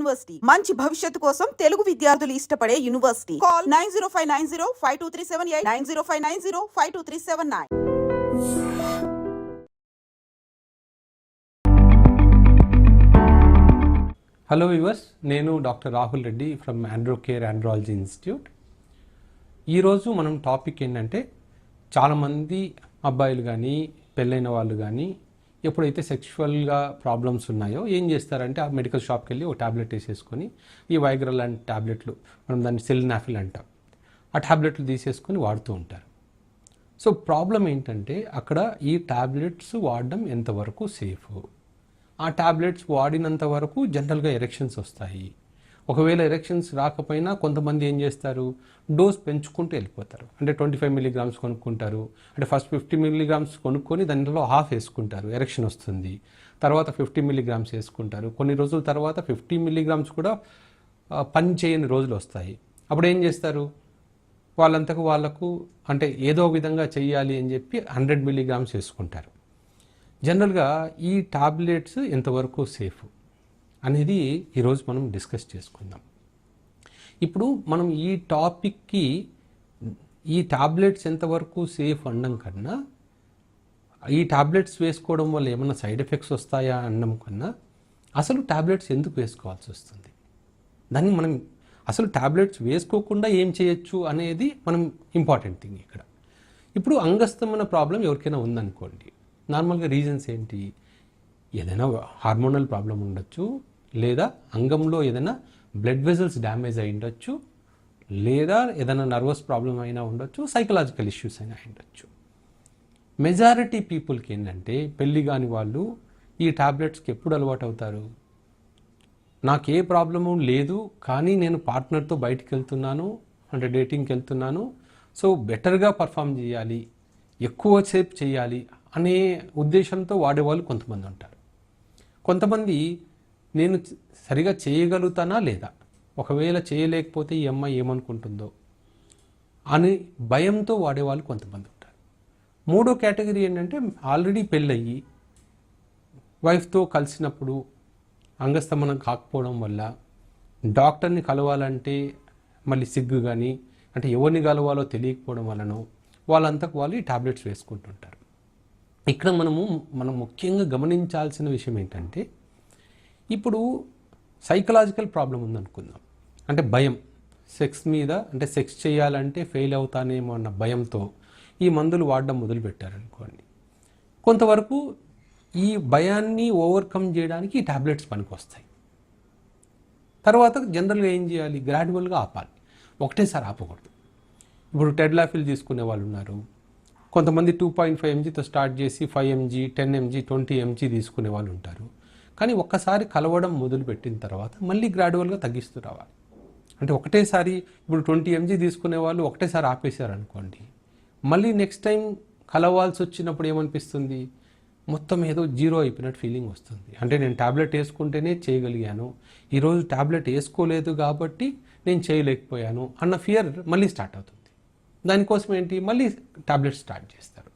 University. మంచి భవిష్యత్తు కోసం తెలుగు విద్యార్థులు ఇష్టపడే university. Call nine zero five nine zero five two three seven eight nine zero five nine zero five two three seven nine. Hello viewers నేను doctor Rahul Reddy from Andro Care andrology institute ఈరోజు మనం topic ఏంటంటే చాలామంది అబ్బాయిలు కానీ పెళ్ళైన వాళ్ళు కానీ ఎప్పుడైతే సెక్షువల్గా ప్రాబ్లమ్స్ ఉన్నాయో ఏం చేస్తారంటే ఆ మెడికల్ షాప్కి వెళ్ళి ఒక ట్యాబ్లెట్ వేసేసుకొని ఈ వైగ్రల్ లాంటి ట్యాబ్లెట్లు మనం దాన్ని సెలినాఫిల్ అంటాం. ఆ ట్యాబ్లెట్లు తీసేసుకొని వాడుతూ ఉంటారు. సో ప్రాబ్లం ఏంటంటే అక్కడ ఈ ట్యాబ్లెట్స్ వాడడం ఎంతవరకు సేఫ్ ఆ ట్యాబ్లెట్స్ వాడినంత వరకు జనరల్గా ఎరెక్షన్స్ వస్తాయి. ఒకవేళ ఎరెక్షన్స్ రాకపోయినా కొంతమంది ఏం చేస్తారు? డోస్ పెంచుకుంటూ వెళ్ళిపోతారు. అంటే ట్వంటీ ఫైవ్ మిల్లీగ్రామ్స్ కొనుక్కుంటారు. అంటే ఫస్ట్ ఫిఫ్టీ మిల్లీగ్రామ్స్ కొనుక్కొని దాంట్లో హాఫ్ వేసుకుంటారు. ఎరెక్షన్ వస్తుంది. తర్వాత ఫిఫ్టీ మిల్లీగ్రామ్స్ వేసుకుంటారు. కొన్ని రోజుల తర్వాత ఫిఫ్టీ మిల్లీగ్రామ్స్ కూడా పని చేయని రోజులు వస్తాయి. అప్పుడు ఏం చేస్తారు? వాళ్ళంతకు వాళ్ళకు అంటే ఏదో విధంగా చేయాలి అని చెప్పి హండ్రెడ్ మిల్లీగ్రామ్స్ వేసుకుంటారు. జనరల్గా ఈ టాబ్లెట్స్ ఎంతవరకు సేఫ్? అనేది ఈరోజు మనం డిస్కస్ చేసుకుందాం. ఇప్పుడు మనం ఈ టాపిక్కి ఈ టాబ్లెట్స్ ఎంతవరకు సేఫ్ అనడం కన్నా ఈ టాబ్లెట్స్ వేసుకోవడం వల్ల ఏమైనా సైడ్ ఎఫెక్ట్స్ వస్తాయా అనడం కన్నా అసలు టాబ్లెట్స్ ఎందుకు వేసుకోవాల్సి వస్తుంది? దాన్ని మనం అసలు టాబ్లెట్స్ వేసుకోకుండా ఏం చేయొచ్చు అనేది మనం ఇంపార్టెంట్ థింగ్ ఇక్కడ. ఇప్పుడు అంగస్తమైన ప్రాబ్లం ఎవరికైనా ఉందనుకోండి. నార్మల్గా రీజన్స్ ఏంటి? ఏదైనా హార్మోనల్ ప్రాబ్లం ఉండొచ్చు లేదా అంగంలో ఏదైనా బ్లడ్ వెజల్స్ డ్యామేజ్ అయి ఉండొచ్చు లేదా ఏదైనా నర్వస్ ప్రాబ్లం అయినా ఉండొచ్చు సైకలాజికల్ ఇష్యూస్ అయినా అయి ఉండొచ్చు. మెజారిటీ పీపుల్కి ఏంటంటే పెళ్ళి కాని వాళ్ళు ఈ టాబ్లెట్స్కి ఎప్పుడు అలవాటు అవుతారు? నాకు ఏ ప్రాబ్లము లేదు కానీ నేను పార్ట్నర్తో బయటికి వెళ్తున్నాను అంటే డేటింగ్కి వెళ్తున్నాను సో బెటర్గా పర్ఫామ్ చేయాలి ఎక్కువసేపు చేయాలి అనే ఉద్దేశంతో వాడేవాళ్ళు కొంతమంది ఉంటారు. కొంతమంది నేను సరిగా చేయగలుగుతానా లేదా? ఒకవేళ చేయలేకపోతే ఈ అమ్మాయి ఏమనుకుంటుందో? అని భయంతో వాడేవాళ్ళు కొంతమంది ఉంటారు. మూడో కేటగిరీ ఏంటంటే ఆల్రెడీ పెళ్ళయ్యి వైఫ్తో కలిసినప్పుడు అంగస్తమనం కాకపోవడం వల్ల డాక్టర్ని కలవాలంటే మళ్ళీ సిగ్గు కానీ అంటే ఎవరిని కలవాలో తెలియకపోవడం వలన వాళ్ళంతకు వాళ్ళు ఈ టాబ్లెట్స్ వేసుకుంటుంటారు. ఇక్కడ మనము మనం ముఖ్యంగా గమనించాల్సిన విషయం ఏంటంటే ఇప్పుడు సైకలాజికల్ ప్రాబ్లం ఉందనుకుందాం. అంటే భయం. సెక్స్ మీద అంటే సెక్స్ చేయాలంటే ఫెయిల్ అవుతానేమో అన్న భయంతో ఈ మందులు వాడడం మొదలుపెట్టారనుకోండి. కొంతవరకు ఈ భయాన్ని ఓవర్కమ్ చేయడానికి ఈ ట్యాబ్లెట్స్ పనికొస్తాయి. తర్వాత జనరల్గా ఏం చేయాలి? గ్రాడ్యువల్గా ఆపాలి. ఒకటేసారి ఆపకూడదు. ఇప్పుడు టెడ్లాఫిల్ తీసుకునే వాళ్ళు ఉన్నారు. కొంతమంది టూ పాయింట్ ఫైవ్ ఎంజీతో స్టార్ట్ చేసి five M G ten M G twenty M G తీసుకునే వాళ్ళు ఉంటారు. కానీ ఒక్కసారి కలవడం మొదలుపెట్టిన తర్వాత మళ్ళీ గ్రాడ్యువల్గా తగ్గిస్తూ రావాలి. అంటే ఒకటేసారి ఇప్పుడు ట్వంటీ ఎంజీ తీసుకునే వాళ్ళు ఒకటేసారి ఆపేశారు అనుకోండి మళ్ళీ నెక్స్ట్ టైం కలవాల్సి వచ్చినప్పుడు ఏమనిపిస్తుంది? మొత్తం ఏదో జీరో అయిపోయినట్టు ఫీలింగ్ వస్తుంది. అంటే నేను ట్యాబ్లెట్ వేసుకుంటేనే చేయగలిగాను ఈరోజు ట్యాబ్లెట్ వేసుకోలేదు కాబట్టి నేను చేయలేకపోయాను అన్న ఫియర్ మళ్ళీ స్టార్ట్ అవుతుంది. దానికోసం ఏంటి? మళ్ళీ ట్యాబ్లెట్ స్టార్ట్ చేస్తారు.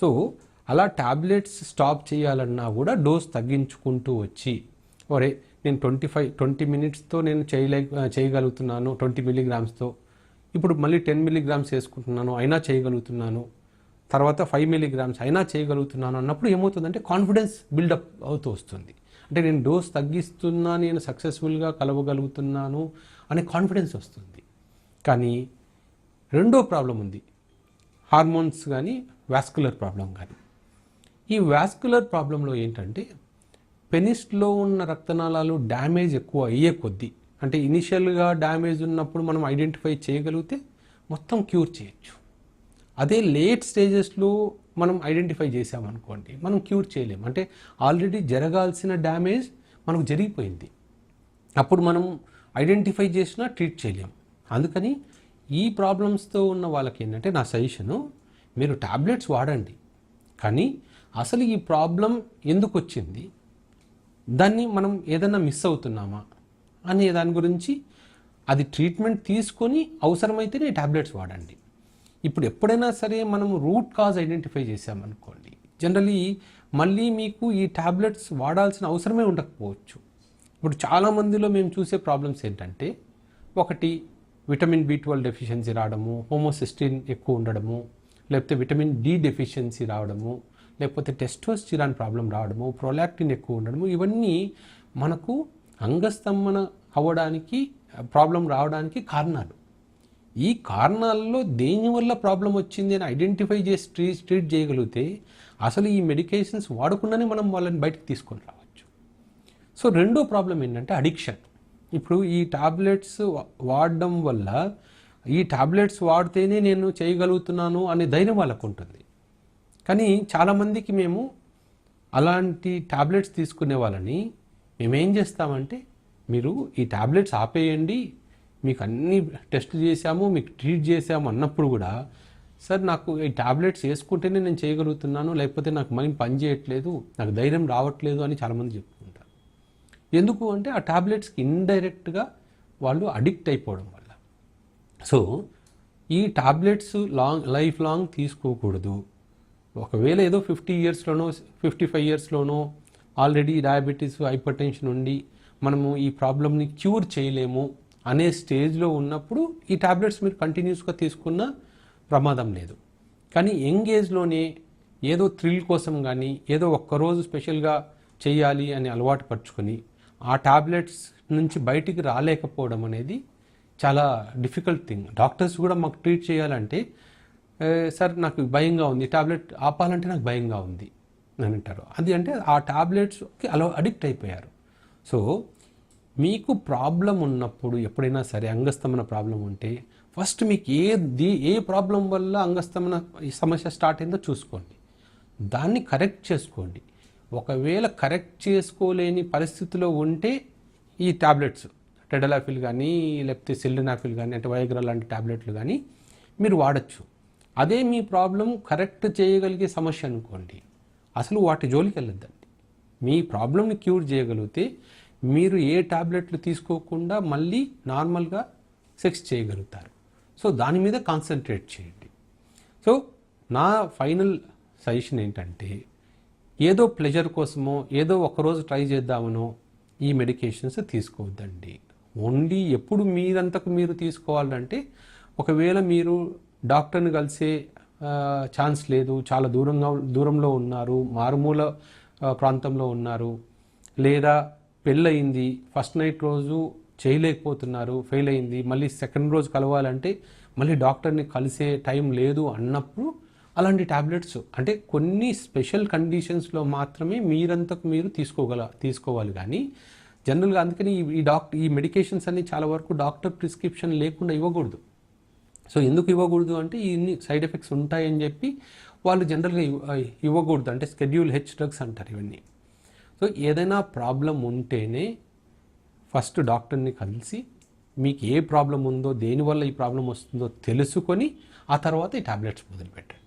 సో అలా ట్యాబ్లెట్స్ స్టాప్ చేయాలన్నా కూడా డోస్ తగ్గించుకుంటూ వచ్చి ఒరే నేను ట్వంటీ ఫైవ్ ట్వంటీ మినిట్స్తో నేను చేయలే చేయగలుగుతున్నాను ట్వంటీ మిలీగ్రామ్స్తో ఇప్పుడు మళ్ళీ టెన్ మిలీగ్రామ్స్ వేసుకుంటున్నాను అయినా చేయగలుగుతున్నాను. తర్వాత ఫైవ్ మిలీగ్రామ్స్ అయినా చేయగలుగుతున్నాను అన్నప్పుడు ఏమవుతుందంటే కాన్ఫిడెన్స్ బిల్డప్ అవుతూ వస్తుంది. అంటే నేను డోస్ తగ్గిస్తున్నా నేను సక్సెస్ఫుల్గా కలవగలుగుతున్నాను అనే కాన్ఫిడెన్స్ వస్తుంది. కానీ రెండో ప్రాబ్లం ఉంది. హార్మోన్స్ కానీ వాస్కులర్ ప్రాబ్లం కానీ. ఈ వాస్కులర్ ప్రాబ్లంలో ఏంటంటే పెనిస్లో ఉన్న రక్తనాళాలు డ్యామేజ్ ఎక్కువ అయ్యే కొద్దీ అంటే ఇనిషియల్గా డ్యామేజ్ ఉన్నప్పుడు మనం ఐడెంటిఫై చేయగలిగితే మొత్తం క్యూర్ చేయొచ్చు. అదే లేట్ స్టేజెస్లో మనం ఐడెంటిఫై చేసామనుకోండి మనం క్యూర్ చేయలేం. అంటే ఆల్రెడీ జరగాల్సిన డ్యామేజ్ మనకు జరిగిపోయింది. అప్పుడు మనం ఐడెంటిఫై చేసినా ట్రీట్ చేయలేం. అందుకని ఈ ప్రాబ్లమ్స్తో ఉన్న వాళ్ళకి ఏంటంటే నా సజెషను మీరు టాబ్లెట్స్ వాడండి. కానీ అసలు ఈ ప్రాబ్లం ఎందుకు వచ్చింది దాన్ని మనం ఏదైనా మిస్ అవుతున్నామా? అనే దాని గురించి అది ట్రీట్మెంట్ తీసుకొని అవసరమైతేనే ట్యాబ్లెట్స్ వాడండి. ఇప్పుడు ఎప్పుడైనా సరే మనం రూట్ కాజ్ ఐడెంటిఫై చేసామనుకోండి జనరలీ మళ్ళీ మీకు ఈ ట్యాబ్లెట్స్ వాడాల్సిన అవసరమే ఉండకపోవచ్చు. ఇప్పుడు చాలా మందిలో మేము చూసే ప్రాబ్లమ్స్ ఏంటంటే ఒకటి విటమిన్ బి ట్వెల్వ్ డెఫిషియన్సీ రావడము హోమోసిస్టిన్ ఎక్కువ ఉండడము లేకపోతే విటమిన్ డి డెఫిషియన్సీ రావడము లేకపోతే టెస్టోస్టిరాన్ ప్రాబ్లం రావడము ప్రొలాక్టిన్ ఎక్కువ ఉండడము ఇవన్నీ మనకు అంగస్తంభన అవ్వడానికి ప్రాబ్లం రావడానికి కారణాలు. ఈ కారణాల్లో దేనివల్ల ప్రాబ్లం వచ్చింది అని ఐడెంటిఫై చేసి ట్రీట్ ట్రీట్ చేయగలిగితే అసలు ఈ మెడికేషన్స్ వాడకుండానే మనం వాళ్ళని బయటకు తీసుకొని రావచ్చు. సో రెండో ప్రాబ్లం ఏంటంటే అడిక్షన్ ఇప్పుడు ఈ టాబ్లెట్స్ వాడడం వల్ల ఈ టాబ్లెట్స్ వాడితేనే నేను చేయగలుగుతున్నాను అనే ధైర్యం వాళ్ళకు ఉంటుంది కానీ చాలామందికి మేము అలాంటి టాబ్లెట్స్ తీసుకునే వాళ్ళని మేమేం చేస్తామంటే మీరు ఈ ట్యాబ్లెట్స్ ఆపేయండి మీకు అన్ని టెస్టులు చేశాము మీకు ట్రీట్ చేశాము అన్నప్పుడు కూడా సార్ నాకు ఈ ట్యాబ్లెట్స్ వేసుకుంటేనే నేను చేయగలుగుతున్నాను లేకపోతే నాకు మైండ్ పని చేయట్లేదు నాకు ధైర్యం రావట్లేదు అని చాలామంది చెప్పుకుంటారు ఎందుకు అంటే ఆ టాబ్లెట్స్కి ఇండైరెక్ట్గా వాళ్ళు అడిక్ట్ అయిపోవడం వల్ల. సో ఈ టాబ్లెట్స్ లాంగ్ లైఫ్ లాంగ్ తీసుకోకూడదు. ఒకవేళ ఏదో ఫిఫ్టీ ఇయర్స్లోనో ఫిఫ్టీ ఫైవ్ ఇయర్స్లోనో ఆల్రెడీ డయాబెటీస్ హైపర్ టెన్షన్ ఉండి మనము ఈ ప్రాబ్లమ్ని క్యూర్ చేయలేము అనే స్టేజ్లో ఉన్నప్పుడు ఈ ట్యాబ్లెట్స్ మీరు కంటిన్యూస్గా తీసుకున్న ప్రమాదం లేదు. కానీ యంగ్ ఏజ్లోనే ఏదో థ్రిల్ కోసం కానీ ఏదో ఒక్కరోజు స్పెషల్గా చేయాలి అని అలవాటు పరుచుకొని ఆ ట్యాబ్లెట్స్ నుంచి బయటికి రాలేకపోవడం అనేది చాలా డిఫికల్ట్ థింగ్. డాక్టర్స్ కూడా మాకు ట్రీట్ చేయాలంటే సార్ నాకు భయంగా ఉంది. టాబ్లెట్ ఆపాలంటే నాకు భయంగా ఉంది అని అంటారు. అది అంటే ఆ టాబ్లెట్స్కి అలా అడిక్ట్ అయిపోయారు. సో మీకు ప్రాబ్లం ఉన్నప్పుడు ఎప్పుడైనా సరే అంగస్తమన ప్రాబ్లం ఉంటే ఫస్ట్ మీకు ఏ ది ఏ ప్రాబ్లం వల్ల అంగస్తమన ఈ సమస్య స్టార్ట్ అయిందో చూసుకోండి. దాన్ని కరెక్ట్ చేసుకోండి. ఒకవేళ కరెక్ట్ చేసుకోలేని పరిస్థితిలో ఉంటే ఈ టాబ్లెట్స్ టెడలాఫిల్ కానీ లేకపోతే సిల్డనాఫిల్ కానీ అంటే వయగ్రా లాంటి టాబ్లెట్లు కానీ మీరు వాడచ్చు. అదే మీ ప్రాబ్లం కరెక్ట్ చేయగలిగే సమస్య అనుకోండి. అసలు వాటి జోలికి వెళ్ళొద్దండి. మీ ప్రాబ్లమ్ని క్యూర్ చేయగలిగితే మీరు ఏ టాబ్లెట్లు తీసుకోకుండా మళ్ళీ నార్మల్గా సెక్స్ చేయగలుగుతారు. సో దాని మీద కాన్సన్ట్రేట్ చేయండి. సో నా ఫైనల్ సజెషన్ ఏంటంటే ఏదో ప్లెజర్ కోసమో ఏదో ఒకరోజు ట్రై చేద్దామనో ఈ మెడికేషన్స్ తీసుకోవద్దండి. ఓన్లీ ఎప్పుడు మీరంతకు మీరు తీసుకోవాలంటే ఒకవేళ మీరు డాక్టర్ని కలిసే ఛాన్స్ లేదు. చాలా దూరంగా దూరంలో ఉన్నారు. మారుమూల ప్రాంతంలో ఉన్నారు. లేదా పెళ్ళయింది. ఫస్ట్ నైట్ రోజు చేయలేకపోతున్నారు. ఫెయిల్ అయింది మళ్ళీ సెకండ్ రోజు కలవాలంటే మళ్ళీ డాక్టర్ని కలిసే టైం లేదు అన్నప్పుడు అలాంటి టాబ్లెట్స్ అంటే కొన్ని స్పెషల్ కండిషన్స్లో మాత్రమే మీరంతకు మీరు తీసుకోగల తీసుకోవాలి. కానీ జనరల్గా అందుకని ఈ డాక్టర్ ఈ మెడికేషన్స్ అన్ని చాలా వరకు డాక్టర్ ప్రిస్క్రిప్షన్ లేకుండా ఇవ్వకూడదు. సో ఎందుకు ఇవ్వకూడదు అంటే ఇన్ని సైడ్ ఎఫెక్ట్స్ ఉంటాయని చెప్పి వాళ్ళు జనరల్గా ఇవ్వకూడదు. అంటే స్కెడ్యూల్ హెచ్ డ్రగ్స్ అంటారు ఇవన్నీ. సో ఏదైనా ప్రాబ్లం ఉంటేనే ఫస్ట్ డాక్టర్ని కలిసి మీకు ఏ ప్రాబ్లం ఉందో దేనివల్ల ఈ ప్రాబ్లం వస్తుందో తెలుసుకొని ఆ తర్వాత ఈ ట్యాబ్లెట్స్ మొదలుపెట్టండి.